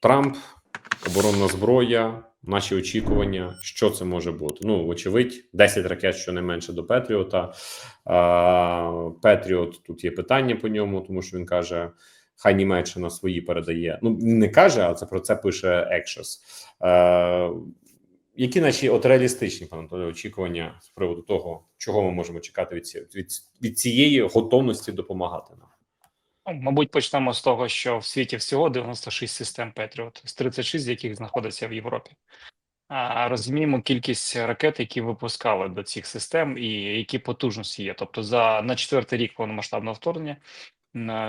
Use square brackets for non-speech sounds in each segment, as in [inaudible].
Трамп, оборонна зброя, наші очікування. Що це може бути? Ну, вочевидь, 10 ракет щонайменше до Петріота. Петріот тут є питання по ньому, тому що він каже. Хай Німеччина свої передає. Ну не каже, а це про це пише Екшес. Які наші от реалістичні пане Анатолію, очікування з приводу того, чого ми можемо чекати від, від, від цієї готовності допомагати нам? Ну, Мабуть, почнемо з того, що в світі всього 96 систем Patriot, з 36 з яких знаходяться в Європі. А розуміємо кількість ракет, які випускали до цих систем, і які потужності є. Тобто, за на четвертий рік повномасштабного вторгнення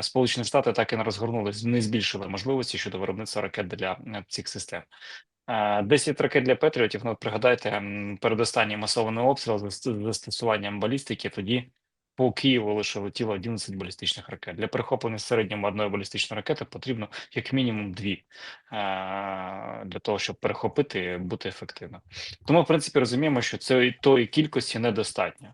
Сполучені Штати так і не розгорнули, не збільшили можливості щодо виробництва ракет для е, цих систем. Е, 10 ракет для Петріотів. Ну, пригадайте, передостанній масований обстріл з застосуванням балістики. Тоді по Києву лише летіло 11 балістичних ракет. Для перехоплення в середньому одної балістичної ракети потрібно як мінімум дві е, для того, щоб перехопити, бути ефективним. Тому, в принципі, розуміємо, що цієї тої кількості недостатньо.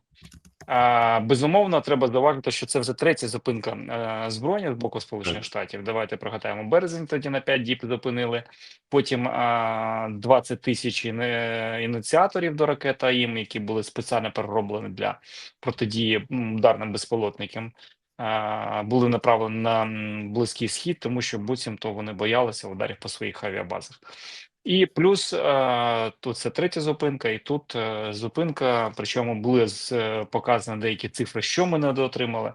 Безумовно, треба зауважити, що це вже третя зупинка е, зброї з боку Сполучених Штатів. Давайте пригадаємо березень. Тоді на 5 діб зупинили. Потім а, 20 тисяч ініціаторів до ракет АІМ, які були спеціально перероблені для протидії ударним безпілотникам. Були направлені на близький схід, тому що буцімто вони боялися ударів по своїх авіабазах. І плюс е, тут це третя зупинка, і тут е, зупинка. Причому були е, показані деякі цифри, що ми не дотримали.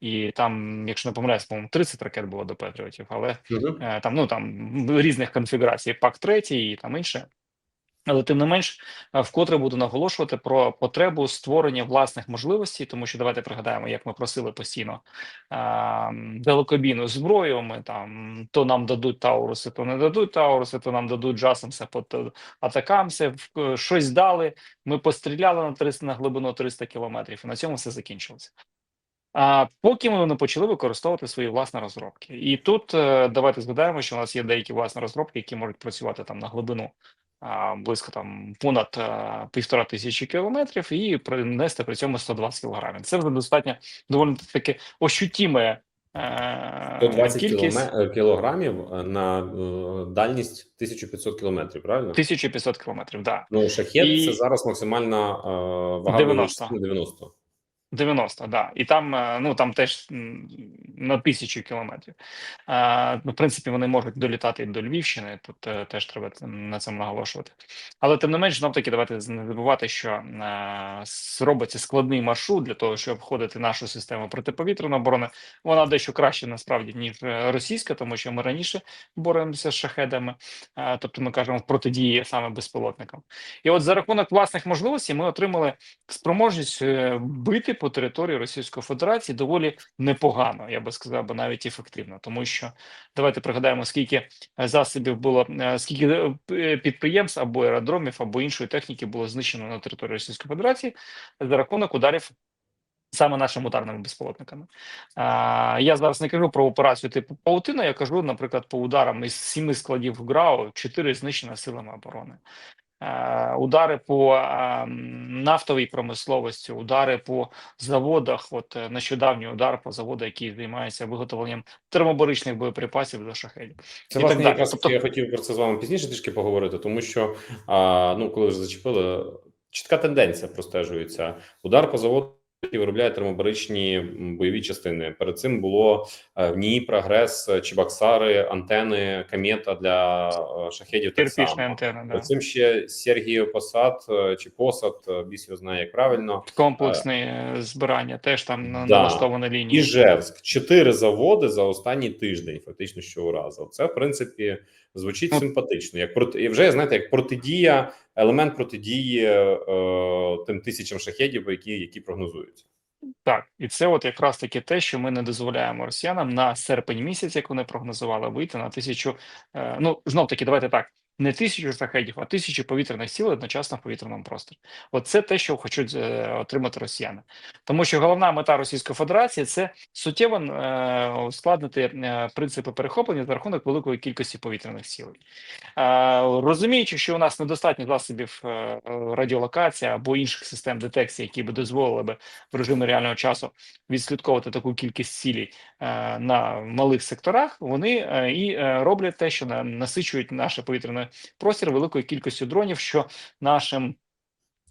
І там, якщо не помиляюсь, по-моєму, 30 ракет було до Петріотів, але е, там ну там різних конфігурацій, пак третій і там інше. Але тим не менш, е, вкотре буду наголошувати про потребу створення власних можливостей, тому що давайте пригадаємо, як ми просили постійно е, далекобійну зброю. Ми там то нам дадуть Тауруси, то не дадуть Тауруси, то нам дадуть Джасамса по атакамси. е, Щось дали. Ми постріляли на 300 на глибину 300 кілометрів, і на цьому все закінчилося. А поки ми не почали використовувати свої власні розробки, і тут давайте згадаємо, що у нас є деякі власні розробки, які можуть працювати там на глибину близько там понад е, півтора тисячі кілометрів, і принести при цьому 120 кілограмів. Це вже достатньо доволі таки ощутіме е, 120 кількість. е, кілограмів е, на е, дальність 1500 кілометрів, правильно? 1500 кілометрів, да. Ну, шахет І- це зараз максимальна е, вага 90. бойової частини 90. 90, да. І там, е, ну там теж на тисячу кілометрів. Е, ну, в принципі, вони можуть долітати до Львівщини. Тут е, теж треба на цьому наголошувати. Але тим не менш, знов таки, давайте не забувати, що е, робиться складний маршрут для того, щоб входити нашу систему протиповітряної оборони. Вона дещо краще насправді ніж е, російська, тому що ми раніше боремося з шахедами, тобто ми кажемо протидії саме безпілотникам. І от за рахунок власних можливостей ми отримали спроможність бити по території Російської Федерації доволі непогано, я би сказав, би навіть ефективно, тому що давайте пригадаємо, скільки е, засобів було, е, скільки е, підприємств або аеродромів, або іншої техніки було знищено на території Російської Федерації за рахунок ударів. Саме нашими ударними безпілотниками. А, я зараз не кажу про операцію типу Паутина, я кажу, наприклад, по ударам із сіми складів ГРАУ, чотири знищено силами оборони. Е, удари по е, нафтовій промисловості, удари по заводах. От е, нещодавній удар по заводу, який займається виготовленням термобаричних боєприпасів до шахедів. Це І власне так якраз Тобто- я хотів про це з вами пізніше трішки поговорити, тому що а, ну коли вже зачепили, чітка тенденція простежується. Удар по заводу, який виробляє термобаричні бойові частини. Перед цим було е, в НІІ, прогрес, е, Чебоксари, антени, камета для е, шахедів. Так само. антенна, да. Перед цим ще Сергіїв Посад чи Посад, біс його знає як правильно. комплексне збирання теж там на- Да. налаштована лінія. Іжевськ чотири заводи за останній тиждень, фактично щоразу. Це в принципі звучить Ну, симпатично. Як проти і вже знаєте, як протидія, елемент протидії е, тим тисячам шахедів, які, які прогнозуються. Так, і це от якраз таки те, що ми не дозволяємо росіянам на серпень місяць, як вони прогнозували, вийти на тисячу. Е, ну знов таки, давайте так. Не тисячу шахедів, а тисячу повітряних сил одночасно в повітряному просторі. От це те, що хочуть е, отримати росіяни. Тому що головна мета Російської Федерації це суттєво е, ускладнити е, принципи перехоплення за рахунок великої кількості повітряних сил. Е, розуміючи, що у нас недостатньо засобів е, радіолокації або інших систем детекції, які би дозволили би в режимі реального часу відслідковувати таку кількість цілей е, на малих секторах, вони е, і е, роблять те, що на- насичують наш повітряний простір великою кількістю дронів, що нашим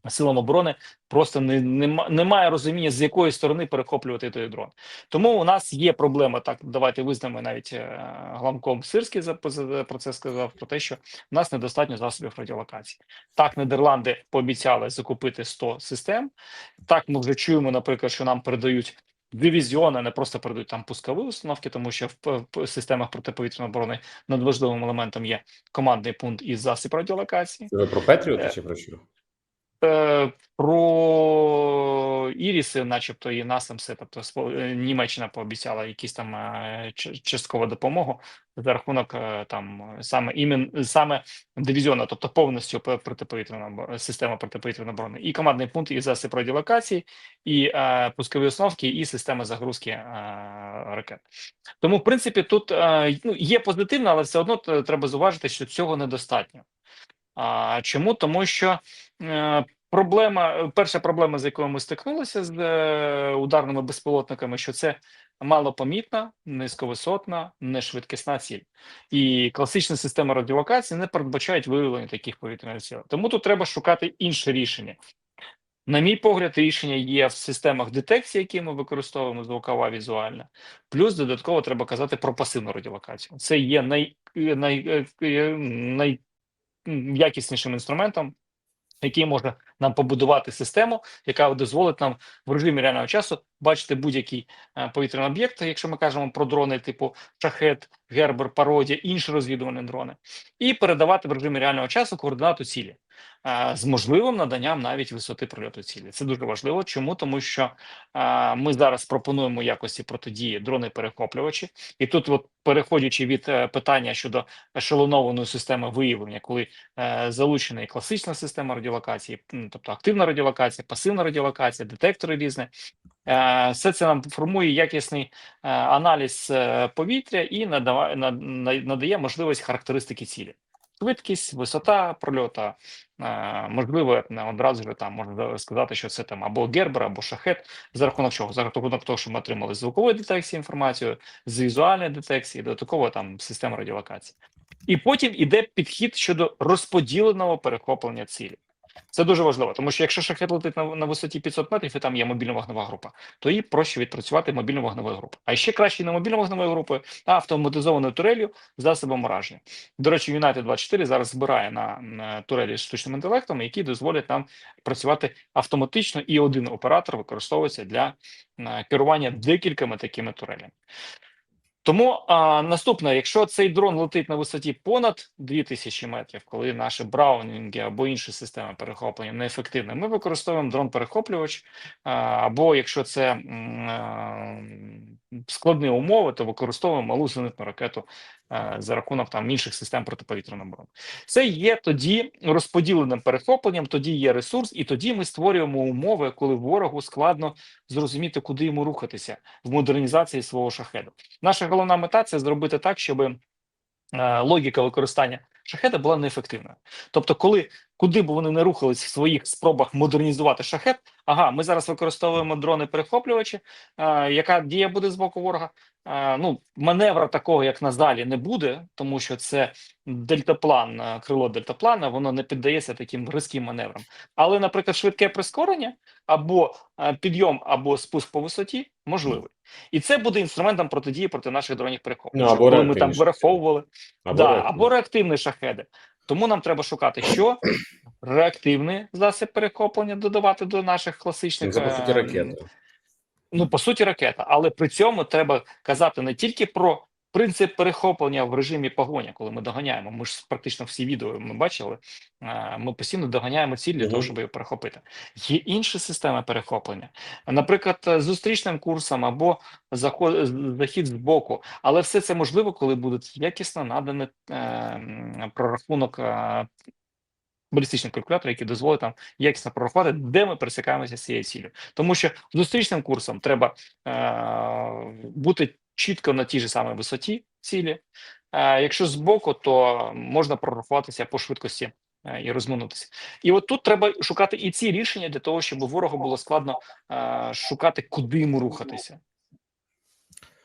силам оборони просто не, нема- немає розуміння, з якої сторони перехоплювати той дрон. Тому у нас є проблема. Так, давайте визнаємо навіть е, главком Сирський за- про це сказав. Про те, що в нас недостатньо засобів радіолокації. Так, Нідерланди пообіцяли закупити 100 систем. Так, ми вже чуємо, наприклад, що нам передають. Дивізіони а не просто передають там пускові установки, тому що в, в системах протиповітряної оборони надважливим елементом є командний пункт із засіб радіолокації. Це ви про Петріота Е, чи про що? Е, Про Іріси, начебто, і насамси, тобто Німеччина пообіцяла якісь там е, часткову допомогу за рахунок там саме імен саме дивізіону, тобто повністю протиповітряна система протиповітряної оборони, і командний пункт, і засіб радіолокації, і е, пускові установки, і системи загрузки е, ракет. Тому, в принципі, тут е, ну, є позитивно, але все одно треба зауважити, що цього недостатньо. А чому? Тому що проблема, перша проблема, з якою ми стикнулися з е, ударними безпілотниками, що це малопомітна, низьковисотна, нешвидкісна ціль. І класична система радіолокації не передбачають виявлення таких повітряних цілей. Тому тут треба шукати інше рішення. На мій погляд, рішення є в системах детекції, які ми використовуємо звукова візуальна. Плюс додатково треба казати про пасивну радіолокацію. Це є най, най, е, най, якіснішим інструментом, який може нам побудувати систему, яка дозволить нам в режимі реального часу бачити будь-який е, повітряний об'єкт, якщо ми кажемо про дрони типу шахет, гербер, пародія, інші розвідувальні дрони, і передавати в режимі реального часу координату цілі з можливим наданням навіть висоти прольоту цілі. Це дуже важливо. Чому? Тому що е, ми зараз пропонуємо якості протидії дрони-перехоплювачі, і тут, от переходячи від е, питання щодо ешелонованої системи виявлення, коли е, залучена і класична система радіолокації, тобто активна радіолокація, пасивна радіолокація, детектори різні. Е, Все це нам формує якісний е, аналіз е, повітря і надає можливість характеристики цілі. Швидкість, висота прольота, е, можливо, не одразу ж там можна сказати, що це там або гербер, або шахет, за рахунок чого? За рахунок того, що ми отримали з звукової детекції інформацію, з візуальної детекції, додатково там система радіолокації. І потім іде підхід щодо розподіленого перехоплення цілі. Це дуже важливо, тому що якщо шахет летить на, на висоті 500 метрів і там є мобільна вогнева група, то їй проще відпрацювати мобільну вогневою групою. А ще краще не мобільно вогневою групою, а автоматизованою турелью засобом ураження. До речі, United 24 зараз збирає на, на турелі з штучним інтелектом, які дозволять нам працювати автоматично, і один оператор використовується для е, керування декількома такими турелями. Тому а, наступне, якщо цей дрон летить на висоті понад 2000 метрів, коли наші браунінги або інші системи перехоплення неефективні, ми використовуємо дрон-перехоплювач, або якщо це м, складні умови, то використовуємо малу зенитну ракету за рахунок там інших систем протиповітряної оборони. Це є тоді розподіленим перехопленням, тоді є ресурс, і тоді ми створюємо умови, коли ворогу складно зрозуміти, куди йому рухатися в модернізації свого шахеду. Наша головна мета це зробити так, щоб е, логіка використання шахеда була неефективною. Тобто, коли куди б вони не рухались в своїх спробах модернізувати шахет, ага, ми зараз використовуємо дрони-перехоплювачі. е, яка дія буде з боку ворога? Е, ну, маневра такого, як на залі, не буде, тому що це дельтаплан, е, крило дельтаплана, воно не піддається таким різким маневрам. Але, наприклад, швидке прискорення або е, підйом, або спуск по висоті можливий. І це буде інструментом протидії проти наших дронів Ну, коли ми там вираховували Або да, реактивні. або реактивні шахеди. Тому нам треба шукати, що реактивний засіб перехоплення додавати до наших класичних Це, по суті, е, ракета. Ну, по суті, ракета, але при цьому треба казати не тільки про принцип перехоплення в режимі погоня, коли ми доганяємо. Ми ж практично всі відео ми бачили. Ми постійно доганяємо ціль для того, щоб її перехопити. Є інші системи перехоплення, наприклад, е, зустрічним курсом або заход, захід з боку. Але все це можливо, коли буде якісно наданий е, прорахунок е, балістичний калькулятор, який дозволить нам якісно прорахувати, де ми пересікаємося з цією ціллю. Тому що зустрічним курсом треба е, бути чітко на тій же самій висоті цілі. Е, якщо збоку, то можна прорахуватися по швидкості е, і розминутися. І от тут треба шукати і ці рішення для того, щоб ворогу було складно е, шукати, куди йому рухатися.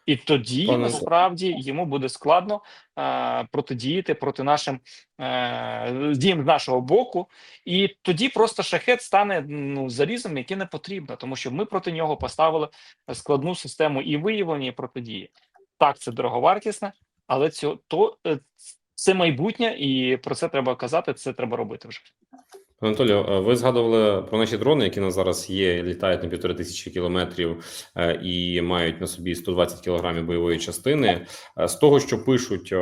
І тоді Пане- насправді йому буде складно е, протидіяти проти нашим е, діям з нашого боку, і тоді просто шахет стане ну залізом, яке не потрібно, тому що ми проти нього поставили складну систему і виявлення, і протидії. Так, це дороговартісне, але цього то е, це майбутнє, і про це треба казати. Це треба робити вже. Анатолію, ви згадували про наші дрони, які на зараз є, літають на півтори тисячі кілометрів е, і мають на собі 120 кілограмів бойової частини. Е, З того, що пишуть,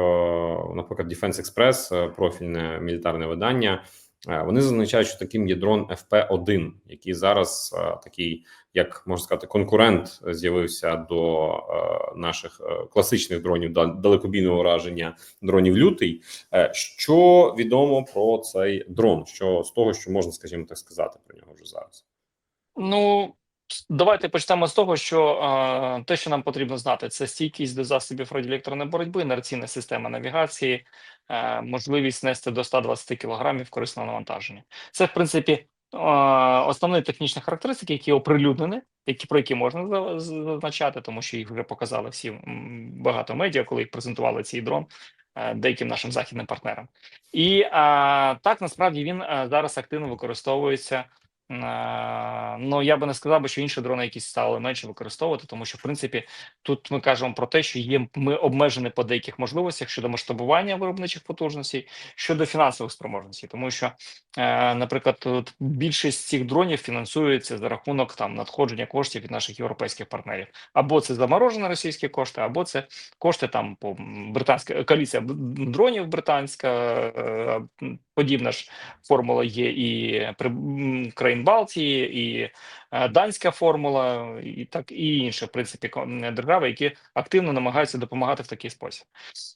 наприклад, Defense Express, е, профільне мілітарне видання, вони зазначають, що таким є дрон FP-1, який зараз е, такий, як можна сказати, конкурент з'явився до е, наших е, класичних дронів далекобійного ураження дронів лютий. Е, Що відомо про цей дрон? Що з того, що можна, скажімо так, сказати про нього вже зараз? Ну давайте почнемо з того, що е, те, що нам потрібно знати, це стійкість до засобів радіоелектронної боротьби, інерційна система навігації, е, можливість нести до 120 кг корисного навантаження. Це, в принципі, е, основні технічні характеристики, які оприлюднені, які про які можна зазначати, тому що їх вже показали всі багато медіа, коли їх презентували цей дрон. е, Деяким нашим західним партнерам, і е, так насправді він е, зараз активно використовується Ну я би не сказав би, що інші дрони якісь стали менше використовувати, тому що в принципі тут ми кажемо про те, що є ми обмежені по деяких можливостях щодо масштабування виробничих потужностей, щодо фінансових спроможностей, тому що, е, наприклад, більшість цих дронів фінансується за рахунок там надходження коштів від наших європейських партнерів, або це заморожені російські кошти, або це кошти там по британська коаліція дронів британська е, подібна ж формула є і при м, країн Балтії, і данська формула, і так і інші в принципі держави, які активно намагаються допомагати в такий спосіб.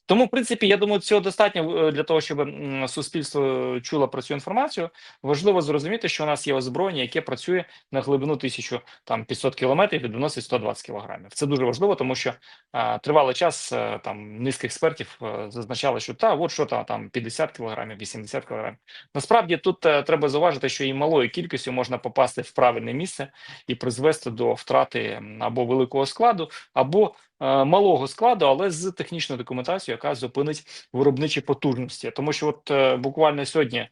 Тому, в принципі, я думаю, цього достатньо е, для того, щоб суспільство чуло про цю інформацію. Важливо зрозуміти, що у нас є озброєння, яке працює на глибину 1000 там 500 кілометрів і виносить 120 кілограмів. Це дуже важливо, тому що е, тривалий час е, там низка експертів е, зазначали, що та от що там, там 50 кілограмів, 80 кілограмів. Насправді тут е, треба зауважити, що і малою кількістю можна попасти в правильне місце і призвести до втрати або великого складу, або е, малого складу, але з технічною документацією, яка зупинить виробничі потужності. Тому що, от е, буквально сьогодні е,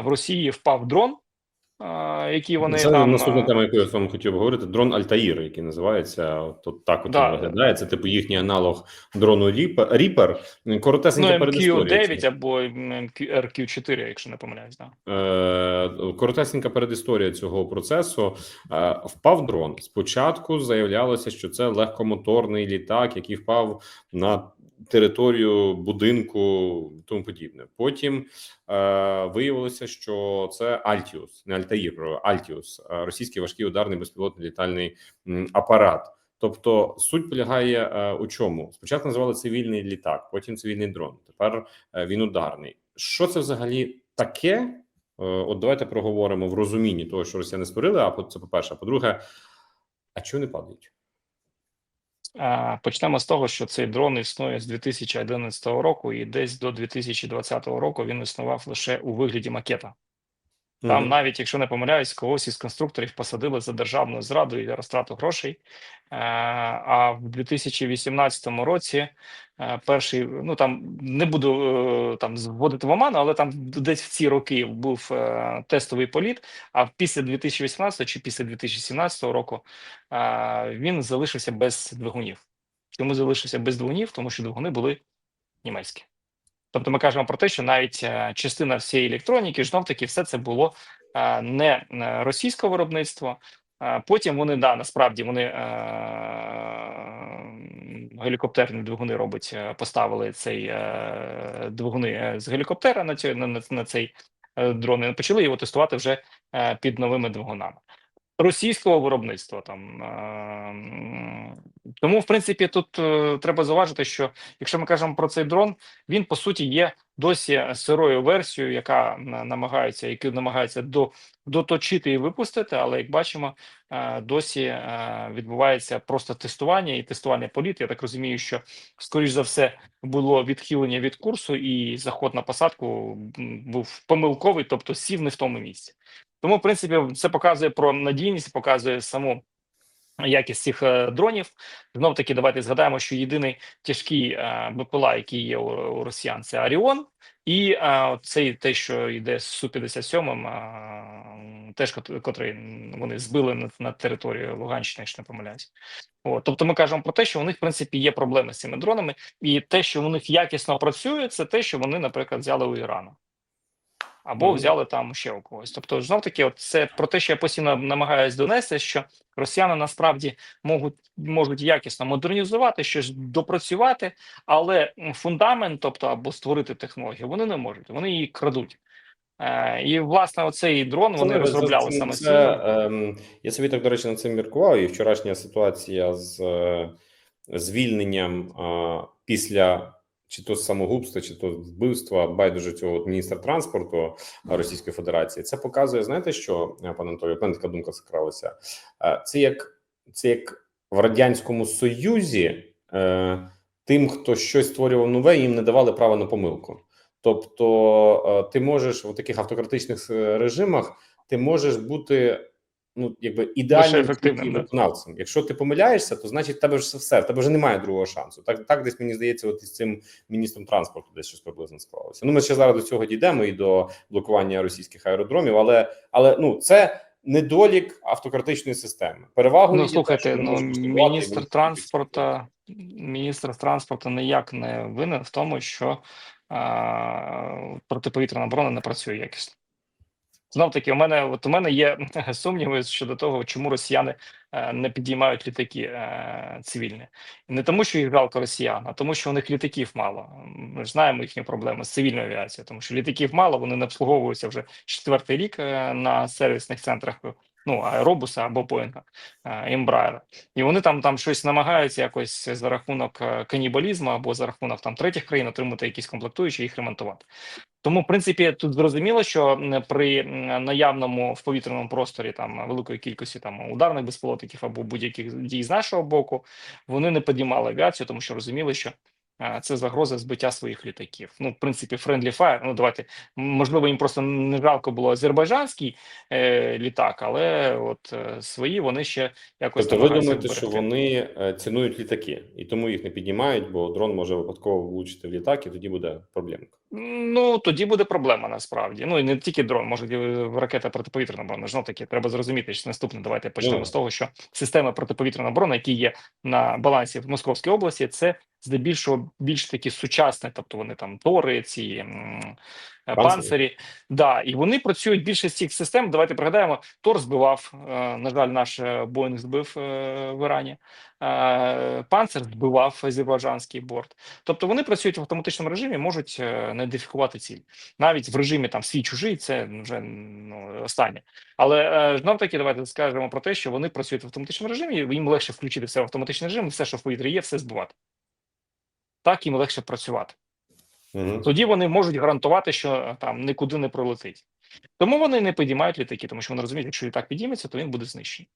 в Росії впав дрон, який вони Це там наступна тема, яку я з вами хотів обговорити. Дрон Альтаїр, який називається. От, от так от Да. виглядає. Це типу їхній аналог дрону Ріпер. Ріпер. ну, Коротесенька передісторія. MQ9 або RQ4, якщо не помиляюсь. Да. Е, коротесенька передісторія цього процесу. Е, впав дрон. Спочатку заявлялося, що це легкомоторний літак, який впав на територію будинку, і тому подібне. Потім е, виявилося, що це Альтіус, не Альтаїр, Альтіус, е, російський важкий ударний безпілотний літальний апарат. Тобто суть полягає е, у чому? Спочатку називали цивільний літак, потім цивільний дрон. Тепер е, він ударний. Що це взагалі таке? Е, От давайте проговоримо в розумінні того, що росіяни створили. А це по перше. А по-друге, а чого не падають? Почнемо з того, що цей дрон існує з 2011 року, і десь до 2020 року він існував лише у вигляді макета. Там, навіть якщо не помиляюсь, когось із конструкторів посадили за державну зраду і розтрату грошей. Е, А в 2018 році е, перший, ну там не буду е, там зводити в оману, але там десь в ці роки був тестовий політ. А після 2018 чи після 2017 року він залишився без двигунів. Чому залишився без двигунів? Тому що двигуни були німецькі. Тобто ми кажемо про те, що навіть е, частина всієї електроніки, знов таки, все це було е, не е, російського виробництва, Е, Потім вони да насправді вони е, гелікоптерні двигуни робить, поставили цей е, двигуни з гелікоптера на цей на, на, цей дрон і почали його тестувати вже е, під новими двигунами. Російського виробництва там тому, в принципі, тут е, треба зауважити, що якщо ми кажемо про цей дрон, він по суті є досі сирою версією, яка намагається, яку намагається до доточити і випустити, але як бачимо, е, досі е, відбувається просто тестування і тестування політ. Я так розумію, що скоріш за все було відхилення від курсу, і заход на посадку був помилковий, тобто сів не в тому місці. Тому, в принципі, це показує про надійність, показує саму. Якість цих е, дронів знов таки давайте згадаємо, що єдиний тяжкий е, БПЛА, який є у, росіян, це Аріон, і е, цей те, що йде з су 57 е, теж котрий вони збили на, на територію Луганщини, якщо не помиляюсь. Тобто, ми кажемо про те, що у них в принципі є проблеми з цими дронами, і те, що у них якісно працює, це те, що вони, наприклад, взяли у Ірану. Або Мгм. взяли там ще у когось. Тобто, знов таки, от це про те, що я постійно намагаюся донести, що росіяни насправді можуть можуть якісно модернізувати щось допрацювати, але фундамент, тобто або створити технологію, вони не можуть, вони її крадуть. Е, і власне, оцей дрон вони Це- розробляли це- саме це, ем, Я собі так, до речі, над цим міркував, і вчорашня ситуація з е, звільненням е, після чи то самогубства, чи то вбивства байдуже цього міністра транспорту Російської Федерації. Це показує, знаєте, що е, пане Анатолію, в така думка скралася. Е, Це як це як в радянському союзі. Е, Тим, хто щось створював нове, їм не давали права на помилку. Тобто, е, ти можеш в таких автократичних е, режимах ти можеш бути ну якби ідеальним да. виконавцем. Якщо ти помиляєшся, то значить в тебе вже все, в тебе вже немає другого шансу. Так, так десь мені здається, от із цим міністром транспорту десь щось приблизно склалося. Ну, ми ще зараз до цього дійдемо і до блокування російських аеродромів, але але ну це недолік автократичної системи. Перевагою Ну слухайте, ну міністр можеш транспорту, міністр транспорту ніяк не винен в тому, що а, протиповітряна оборона не працює якісно. Знов таки, у мене от у мене є [laughs] сумніви щодо того, чому росіяни е, не підіймають літаки е, цивільні. Не тому, що їх жалко росіян, а тому, що у них літаків мало. Ми ж знаємо їхні проблеми з цивільною авіацією, тому що літаків мало, вони не обслуговуються вже четвертий рік е, на сервісних центрах. Ну, аеробуса або Боїнга, Ембраєра. І вони там там щось намагаються якось за рахунок канібалізму або за рахунок там третіх країн отримати якісь комплектуючі і їх ремонтувати. Тому, в принципі, тут зрозуміло, що при наявному в повітряному просторі там великої кількості там ударних безпілотників або будь-яких дій з нашого боку, вони не підіймали авіацію, тому що розуміли, що це загроза збиття своїх літаків. Ну, в принципі, friendly fire, Ну давайте можливо, їм просто не жалко було азербайджанський е, літак, але от е, свої вони ще якось Тобто, ви думаєте, що вони е, цінують літаки і тому їх не піднімають, бо дрон може випадково влучити в літак, і тоді буде проблемка. Ну тоді буде проблема насправді. Ну і не тільки дрон, може ракета протиповітряна оборона. Знов таки треба зрозуміти, що наступне. Давайте почнемо Ну. з того, що системи протиповітряної оборони, які є на балансі в Московській області, це здебільшого більш такі сучасні, тобто вони там тори, ці е, Панцирі. панцирі. Да, і вони працюють більше з цих систем. Давайте пригадаємо, Тор збивав. е, На жаль, наш е, Боїнг збив в Ірані. Панцир збивав азербайджанський борт. Тобто вони працюють в автоматичному режимі, можуть не ідентифікувати ціль. Навіть в режимі там свій чужий, це вже ну, останнє. Але знов таки, давайте скажемо про те, що вони працюють в автоматичному режимі, їм легше включити все в автоматичний режим, все, що в повітрі є, все збивати. Так їм легше працювати. Угу. Тоді вони можуть гарантувати, що е, там нікуди не пролетить. Тому вони не підіймають літаки, тому що вони розуміють, якщо літак підійметься, то він буде знищений.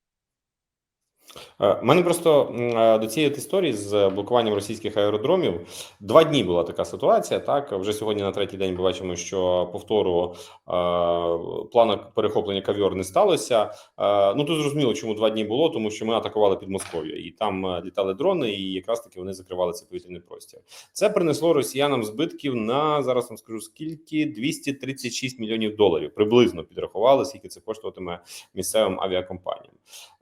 У Е, мене просто е, до цієї історії з блокуванням російських аеродромів два дні була така ситуація. Так вже сьогодні на третій день ми бачимо, що повтору е, перехоплення кавьор не сталося. Е, ну тут зрозуміло, чому два дні було, тому що ми атакували під Москов'ю, і там літали дрони, і якраз таки вони закривали цей повітряний простір. Це принесло росіянам збитків на зараз вам скажу скільки 236 мільйонів доларів. Приблизно підрахували, скільки це коштуватиме місцевим авіакомпаніям.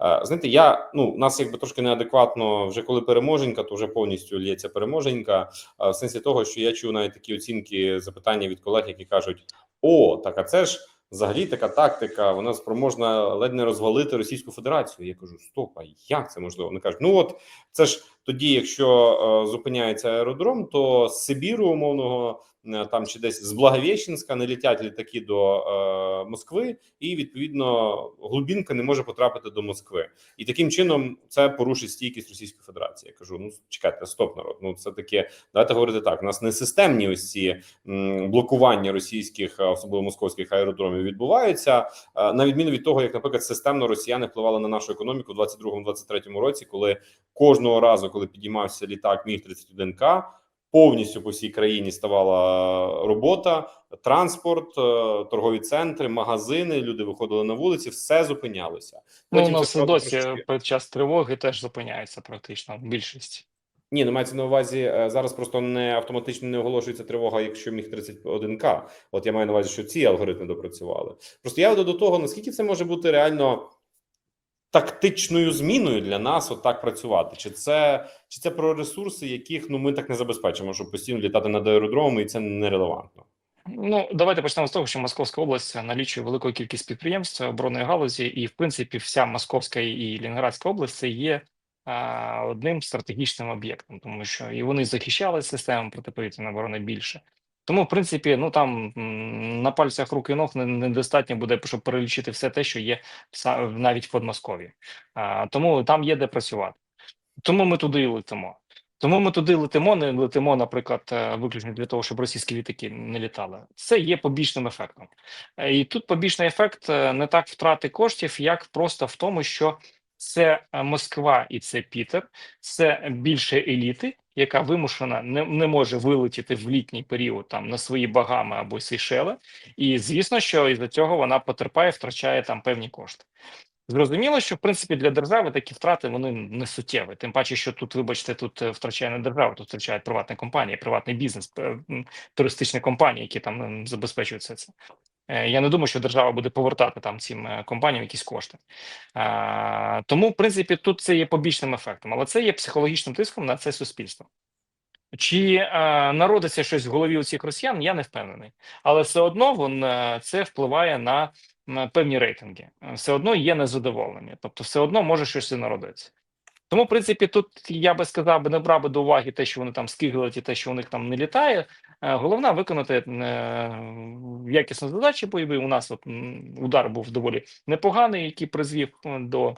Е, Знаєте, я ну у нас якби трошки неадекватно, вже коли переможенька, то вже повністю лється переможенька. Е, В сенсі того, що я чув навіть такі оцінки запитання від колег, які кажуть: о, так а це ж взагалі така тактика, вона спроможна ледь не розвалити Російську Федерацію. Я кажу: стоп, а як це можливо? Вони кажуть, ну от це ж тоді, якщо е, зупиняється аеродром, то з Сибіру умовного там чи десь з Благовещенська не літять літаки до е, Москви, і відповідно глубінка не може потрапити до Москви. І таким чином це порушить стійкість Російської Федерації. Я кажу: ну чекайте, стоп, народ. Ну це таке. Давайте говорити так. У нас не системні ось ці м, блокування російських, особливо московських аеродромів відбуваються. е, На відміну від того, як, наприклад, системно росіяни впливали на нашу економіку у 22-23 році, коли кожного разу, коли підіймався літак Міг 31 к повністю по всій країні ставала робота, транспорт, е, торгові центри, магазини. Люди виходили на вулиці, все зупинялося. Ну, у нас досі трошки- під час тривоги теж зупиняється практично більшість. Ні, ну мається на увазі е, зараз. Просто не автоматично не оголошується тривога, якщо міг 31К. От я маю на увазі, що ці алгоритми допрацювали. Просто я веду до того, наскільки це може бути реально тактичною зміною для нас, от так працювати. Чи це чи це про ресурси, яких ну ми так не забезпечимо, щоб постійно літати над аеродромами, і це нерелевантно. Ну, давайте почнемо з того, що Московська область налічує велику кількість підприємств оборонної галузі, і в принципі, вся Московська і Лінградська область є а, одним стратегічним об'єктом, тому що і вони захищали систему протиповітряної оборони більше. Тому, в принципі, ну там на пальцях рук і ног недостатньо буде, щоб перелічити все те, що є навіть в Подмосков'ї. Тому там є де працювати. Тому ми туди і летимо. Тому ми туди летимо, не летимо, наприклад, е, виключно для того, щоб російські літаки не літали. Це є побічним ефектом. Е, І тут побічний ефект е, не так втрати коштів, як просто в тому, що це е, Москва і це Пітер, це більше еліти, яка вимушена не, не може вилетіти в літній період там на свої Багами або Сейшели. І звісно, що із-за цього вона потерпає, втрачає там певні кошти. Зрозуміло, що в принципі для держави такі втрати вони не суттєві. Тим паче, що тут, вибачте, тут е, втрачає не держава, тут втрачає приватна компанія, приватний бізнес, туристичні компанії, які там забезпечують все це. Е, Я не думаю, що держава буде повертати там цим е, компаніям якісь кошти. Тому, в принципі, тут це є побічним ефектом, але це є психологічним тиском на це суспільство. Чи е, народиться щось в голові у цих росіян, я не впевнений. Але все одно вон, це впливає на, певні рейтинги. Все одно є незадоволення, тобто, все одно може щось народитися. Тому, в принципі, тут я би сказав, не брав би до уваги те, що вони там скиглять і те, що у них там не літає. Е, Головне виконати е, якісну задачу бойові. У нас от удар був доволі непоганий, який призвів е, до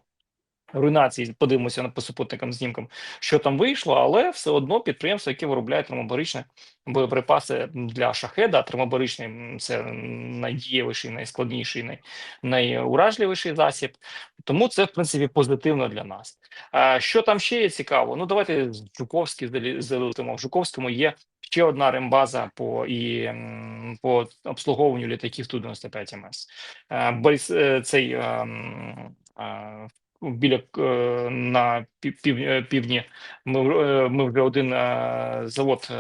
руйнації. Подивимося на по супутникам знімкам, що там вийшло, але все одно підприємство, яке виробляє термобаричні боєприпаси для шахеда, термобаричний це найдієвіший, найскладніший, най, найуражливіший засіб. Тому це в принципі позитивно для нас. А що там ще є цікаво? Ну давайте Жуковський залетимо. В Жуковському є ще одна рембаза по і по обслуговуванню літаків ту 95 МС. Борис е, цей ем, біля е, на пів, е, півдні. Ми, е, ми вже один завод.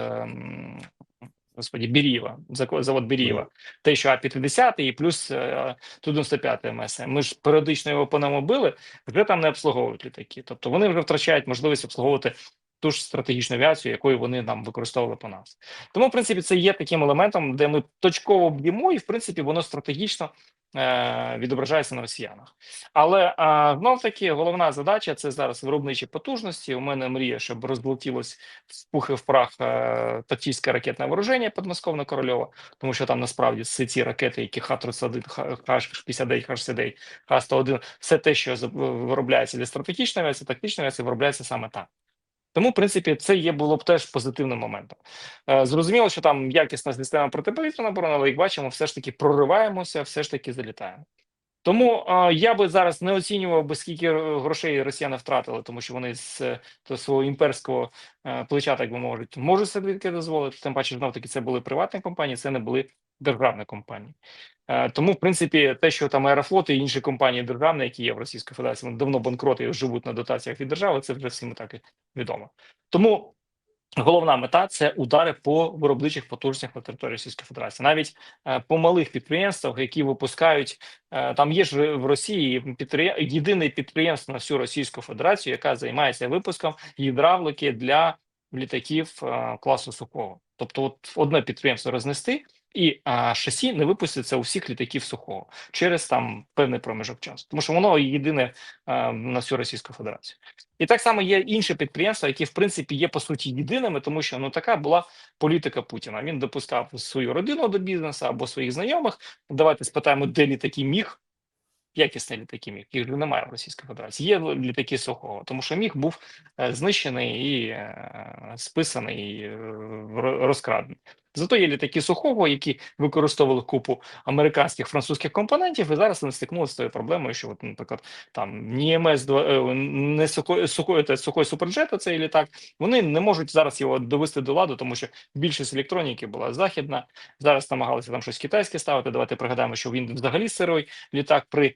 Господі, Бірієва, завод Бірієва, те, що А-50 і плюс е, Ту-95 МС. Ми ж періодично його по нам били, вже там не обслуговують літаки. Тобто вони вже втрачають можливість обслуговувати ту ж стратегічну авіацію, якою вони нам використовували по нас. Тому, в принципі, це є таким елементом, де ми точково б'ємо, і в принципі воно стратегічно е, відображається на росіянах. Але е, знов таки головна задача це зараз виробничі потужності. У мене мрія, щоб розлетілось в пух і в прах е, тактичне ракетне вооруження підмосковно Корольова, тому що там насправді всі ці ракети, які Х-31, Х-59, Х-69, Х-101, все те, що виробляється для стратегічної авіації, тактичної авіації, виробляється саме там. Тому, в принципі, це є було б теж позитивним моментом. Е, зрозуміло, що там якісна система протиповітряної оборони, але як бачимо, все ж таки прориваємося, все ж таки залітаємо. Тому е, я би зараз не оцінював би скільки е, грошей росіяни втратили, тому що вони з е, то свого імперського е, плеча, так би мовити, можуть собі таке дозволити. Тим паче, знов таки, це були приватні компанії, це не були державні компанії. Е, тому, в принципі, те, що там Аерофлот і інші компанії державні, які є в Російській Федерації, вони давно банкроти і живуть на дотаціях від держави, це вже всім так і відомо. Тому головна мета це удари по виробничих потужностях на території Російської Федерації, навіть е, по малих підприємствах, які випускають е, там. Є ж в Росії підприє... єдине підприємство на всю Російську Федерацію, яка займається випуском гідравлики для літаків класу Сухого. Тобто, от одне підприємство рознести, і а, шасі не випуститься у всіх літаків сухого через там певний проміжок часу, тому що воно єдине а, на всю Російську Федерацію. І так само є інші підприємства, які в принципі є по суті єдиними, тому що ну така була політика Путіна. Він допускав свою родину до бізнесу або своїх знайомих. Давайте спитаємо, де літаки міг. Якісні літаки міг, їх немає в Російській Федерації. Є літаки сухого, тому що міг був е, знищений і е, списаний, е, розкрадений. Зато є літаки сухого, які використовували купу американських французьких компонентів, і зараз вони стикнулися з тою проблемою, що, от, наприклад, там ні МС 2 не сухой, це сухой суперджет, цей літак. Вони не можуть зараз його довести до ладу, тому що більшість електроніки була західна. Зараз намагалися там щось китайське ставити. Давайте пригадаємо, що він взагалі сирий літак при е,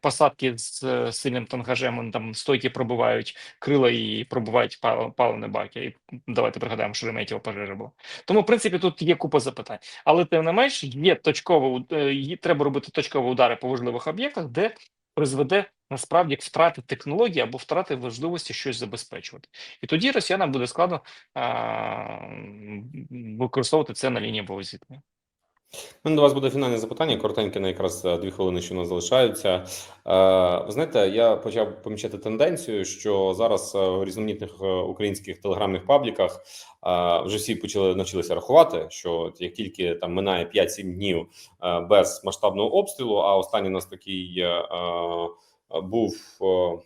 посадки з е, сильним тангажем там стойки пробивають крила і пробивають пал- паливні баки. І давайте пригадаємо, що Шереметьєво пожежа була. Тому, в принципі, тут є купа запитань. Але тим не менш, є точково е, треба робити точкові удари по важливих об'єктах, де призведе насправді втрати технології або втрати важливості щось забезпечувати. І тоді росіянам буде складно а, використовувати це на лінії бойового зіткнення. У мене до вас буде фінальне запитання, коротеньке, на якраз е, дві хвилини, що у нас залишаються. Е, Ви знаєте, я почав помічати тенденцію, що зараз е, в різноманітних українських телеграмних пабліках вже всі почали навчилися рахувати, що як тільки там минає 5-7 днів без масштабного обстрілу, а останній у нас такий був е,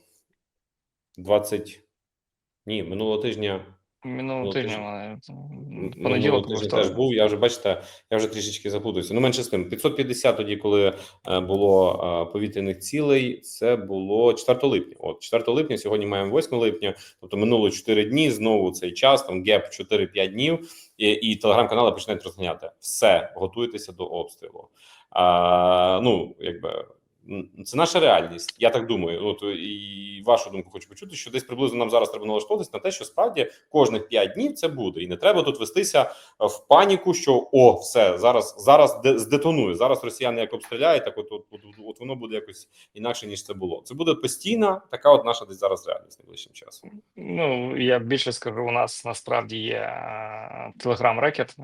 20... Ні, минулого тижня Минулого Ну, тижня мене Минулого понеділок тижня теж був. Я вже бачите, я вже трішечки запутався. Ну менше з тим, 550 тоді, коли е, було е, повітряних цілей, це було 4 липня. От 4 липня, сьогодні маємо 8 липня, тобто минуло 4 дні. Знову цей час, там геп 4-5 днів, і, і телеграм-канали починають розганяти. Все, готуйтеся до обстрілу. А, ну, якби. Це наша реальність. Я так думаю. От і вашу думку хочу почути, що десь приблизно нам зараз треба налаштовуватися на те, що справді кожних 5 днів це буде, і не треба тут вестися в паніку, що о, все зараз зараз здетонує. Зараз росіяни як обстріляють, так от, от, от, от воно буде якось інакше ніж це було. Це буде постійна така, от наша десь зараз реальність найближчим часом. Ну я більше скажу, у нас насправді є телеграм рекет.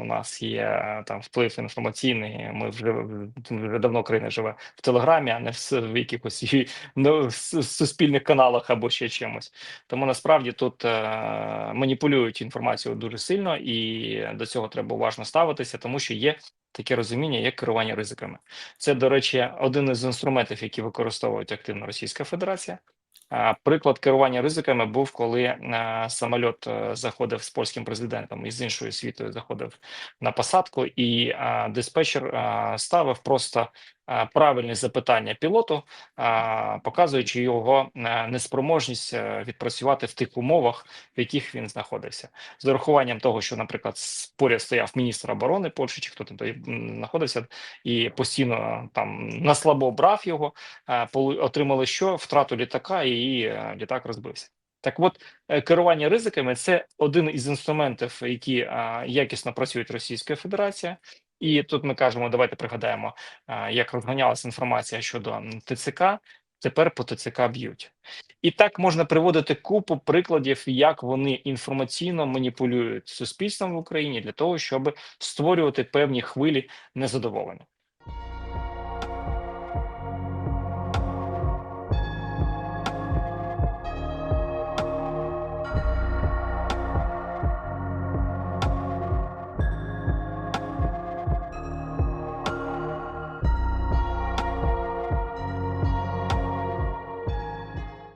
У нас є е, там вплив інформаційний. Ми вже вже давно країна живе в телеграмі, а не в, якихось ну, в суспільних каналах або ще чимось. Тому насправді тут е, маніпулюють інформацією дуже сильно, і до цього треба уважно ставитися, тому що є. Таке розуміння, як керування ризиками. Це, до речі, один із інструментів, які використовують активно Російська Федерація. Приклад керування ризиками був, коли е, самольот е, заходив з польським президентом і з іншою світою заходив на посадку, і диспетчер ставив просто правильні запитання пілоту, е, показуючи його е, неспроможність е, відпрацювати в тих умовах, в яких він знаходився, з урахуванням того, що, наприклад, поряд стояв міністр оборони Польщі, чи хто там знаходився, і постійно там на слабо брав його е, отримали що втрату літака, і е, літак розбився. Так, от е, керування ризиками це один із інструментів, які е, якісно працюють Російська Федерація. І тут ми кажемо, давайте пригадаємо, е, як розганялася інформація щодо ТЦК. Тепер по ТЦК б'ють, і так можна приводити купу прикладів, як вони інформаційно маніпулюють суспільством в Україні для того, щоб створювати певні хвилі незадоволення.